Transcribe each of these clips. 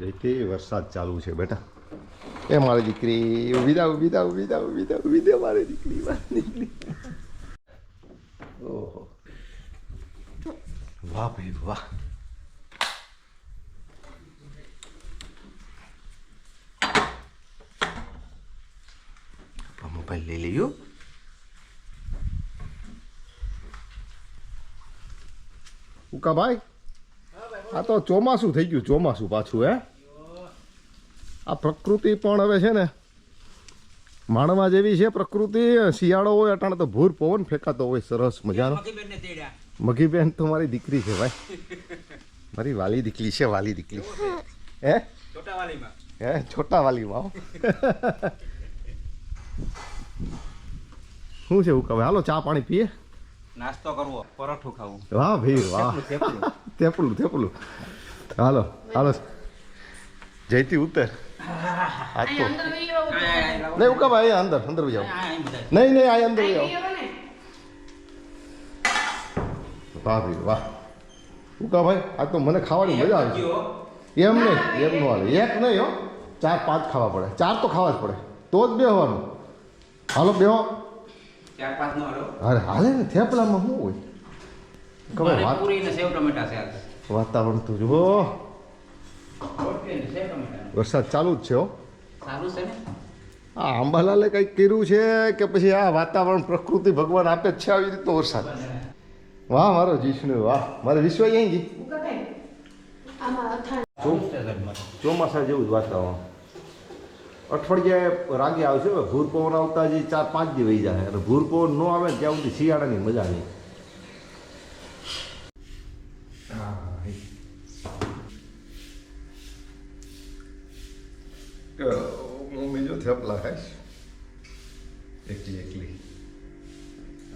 જઈતી વરસાદ ચાલુ છે બેટા. એ મારી દીકરી ઊભી દા ઊભી દા ઊભી દા ઊભી દા ઊભી દે મારી દીકરી મારી દીકરી. ઓહો. વાહ ભાઈ વાહ. મોબાઈલ લઈ લઈયો ઉકાભાઈ આ તો ચોમાસું થઈ ગયું ચોમાસું પાછું હે? આ પ્રકૃતિ પણ હવે છે ને માણવા જેવી છે પ્રકૃતિ. શિયાળો હોય અટાણે તો ભૂર પવન ફેંકાતો હોય સરસ મજાનો. મગીબેન. તો મારી દીકરી છે ભાઈ. મારી વાલી દીકરી છે વાલી દીકરી. હે? હે છોટા વાલીમાં. શું છે ઉકા હાલો ચા પાણી પીએ. નાસ્તો કરવો પરોઠું ખાવું. વાહ ભાઈ વાહ. થેપલું. તેપલું હાલો હાલો. જયતી ઉતર. તો નહીં ઉકા ભાઈ અંદર અંદર જાઓ. નહીં નહીં આ અંદર જાઓ. વાહ ભાઈ વાહ. ઉકા ભાઈ? આ તો મને ખાવાની મજા આવે એમ નહીં એમ નો હાલે. એક નહીં હો. ચાર પાંચ ખાવા પડે. ચાર તો ખાવા જ પડે. તો જ બેહવાનું. હાલો બેહો. અરે હાલે ને થેપલામાં શું હોય? ખબર વાત પાણીપુરી ને સેવ ટમેટા વાતાવરણ તો જુઓ. વરસાદ ચાલુ જ છે હો. સારું છે ને? આ આંબાલાલે કંઈક કર્યું છે કે પછી આ વાતાવરણ પ્રકૃતિ ભગવાન આપે જ છે આવી રીતનો વરસાદ. વાહ મારો જીષ્ણુ વાહ. મારે વિશ્વ અહીં જી. ચોમાસા જેવું જ વાતાવરણ. અઠવાડિયે રાગે આવશે ભૂર પવન આવતા હજી ચાર પાંચ દિવસ વહી જાય. અને ભૂર પવન ન આવે ત્યાં સુધી શિયાળાની મજા નહીં. મમ્મી જો થેપલા ખાઈશ. એકલી એકલી.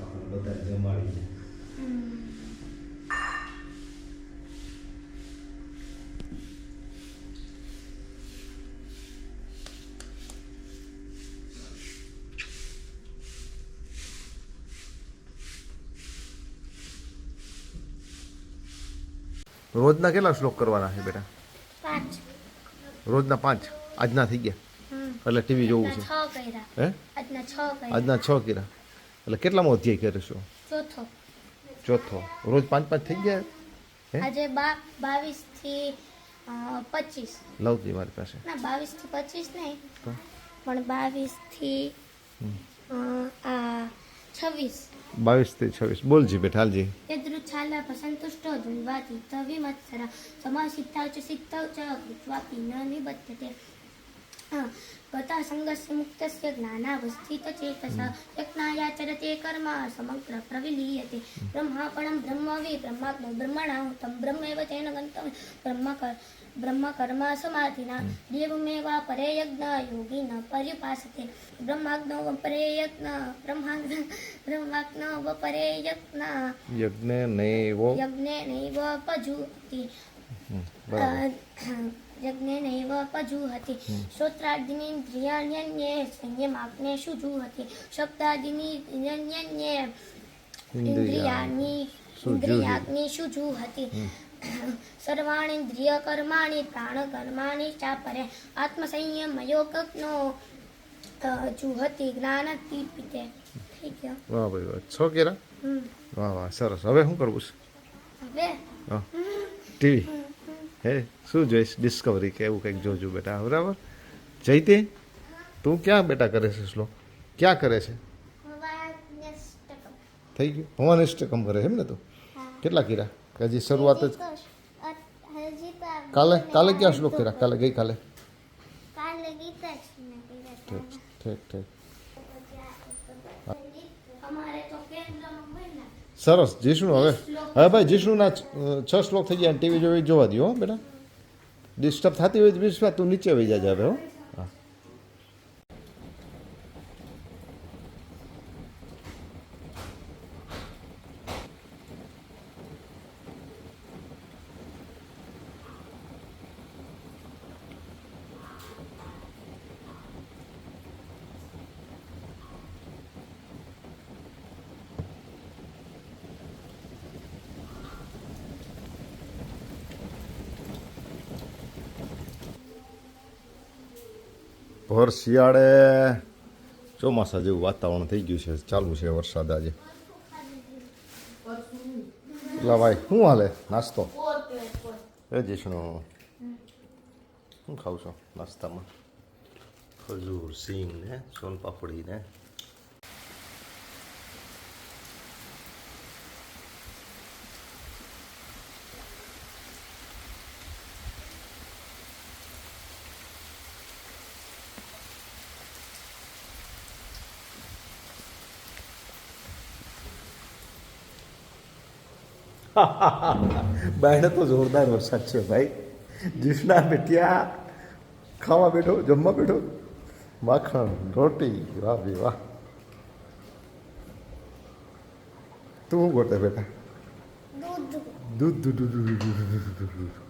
આપણે બધા જમાડીને. રોજના કેટલા શ્લોક કરવાના છે બેટા? રોજના પાંચ? આજના થઈ ગયા. એટલે ટીવી જોવું છે. છ હે? આજના છ કર્યા. છ એટલે કેટલામો અધ્યાય કરીશું ચોથો. ચોથો. રોજ પાંચ પાંચ થઈ ગયા? આજે બાવીસથી પચીસ. લાવતી મારી પાસે. ના બાવીસથી પચીસ નહીં. પણ બાવીસથી છવ્વીસ. બાવીસથી છવ્વીસ. બોલજી બેટા હાલજી. યદૃચ્છાલા સંતુષ્ટો ધ્રુવાતિ તવિમત્સર સમાસિદ્ધાવ ચ સિદ્ધાવ ચ કૃત્વાપી ન નિબધ્યતે ગતા સંગસ્ય મુક્તસ્ય જ્ઞાનાવસ્થિત ચેતસ યજ્ઞાયાચરતે કર્મ સમગ્ર પ્રવિલીયતે બ્રહ્માપણમ બ્રહ્મવિ બ્રહ્માગ્નો બ્રહ્મણાહુતમ બ્રહ્મૈવ તેન ગંતવ્ય બ્રહ્મ કર બ્રહ્મ કર્મ સમાધિના દેવમેવા પરે યજ્ઞ યોગિન પર્યુપાસતે બ્રહ્માગ્નો પરે યજ્ઞ બ્રહ્માગ્ન બ્રહ્માગ્નો પરે યજ્ઞ યજ્ઞ નૈવ યજ્ઞ નૈવ પજુતિ બરાબર યજ્ઞેનૈવ પજુહતિ શ્રોત્રાદિનીન્દ્રિયાણ્યન્યે સંયમાગ્નેષુ જુહતિ શબ્દાદિનીન્યન્યે ઇન્દ્રિયાણિ ઇન્દ્રિયાગ્નિષુ જુહતિ સર્વાણીન્દ્રિય કર્માણિ પ્રાણ કર્માણિ ચાપરે આત્મસંયમ યોગજ્ઞો જુહતિ જ્ઞાનદીપિતે થઈ ગયો. વાહ ભાઈ વાહ. છો કેરા? વાહ વાહ. સરસ. હવે શું કરવું છે? હવે? ટીવી? હે? શું જોઈશ? ડિસ્કવરી કે એવું કંઈક જોજો બેટા બરાબર? જયતે તું ક્યાં બેટા કરે છે શ્લોક ક્યાં કરે છે? થઈ ગયું? હવાન ઇષ્ટકમ કરે છે એમ ને તું? કેટલા કીરા હજી શરૂઆત જ કાલે કાલે ક્યાં શ્લોક કર્યા? કાલે ગઈ કાલે? ઠીક ઠીક ઠીક. અમારે તો કેન્દ્રમાં સરસ જીષ્ણુ હવે. હવે ભાઈ જીષ્ણુના છ શ્લોક થઈ ગયા ટીવી જોવી જોવા દો હો, બેટા. ડિસ્ટર્બ થતી હોય તો તું નીચે વહી જાજે હવે, હો. ભર શિયાળે ચોમાસા જેવું વાતાવરણ થઈ ગયું છે. ચાલુ છે વરસાદ આજે. લા ભાઈ, શું હાલે? નાસ્તો? એ જિષ્ણુ. શું ખાવ છો નાસ્તામાં? ખજૂર સિંગ ને સોનપાપડી ને બાયણે તો જોરદાર વરસાદ છે ભાઈ. જીસના બેઠ્યા ખાવા બેઠો જમવા બેઠો. માખણ રોટી વાહ ભાઈ વાહ. તું શું ગોતે બેટા? દૂધ દૂધ દૂધ દૂધ દૂધ દૂધ.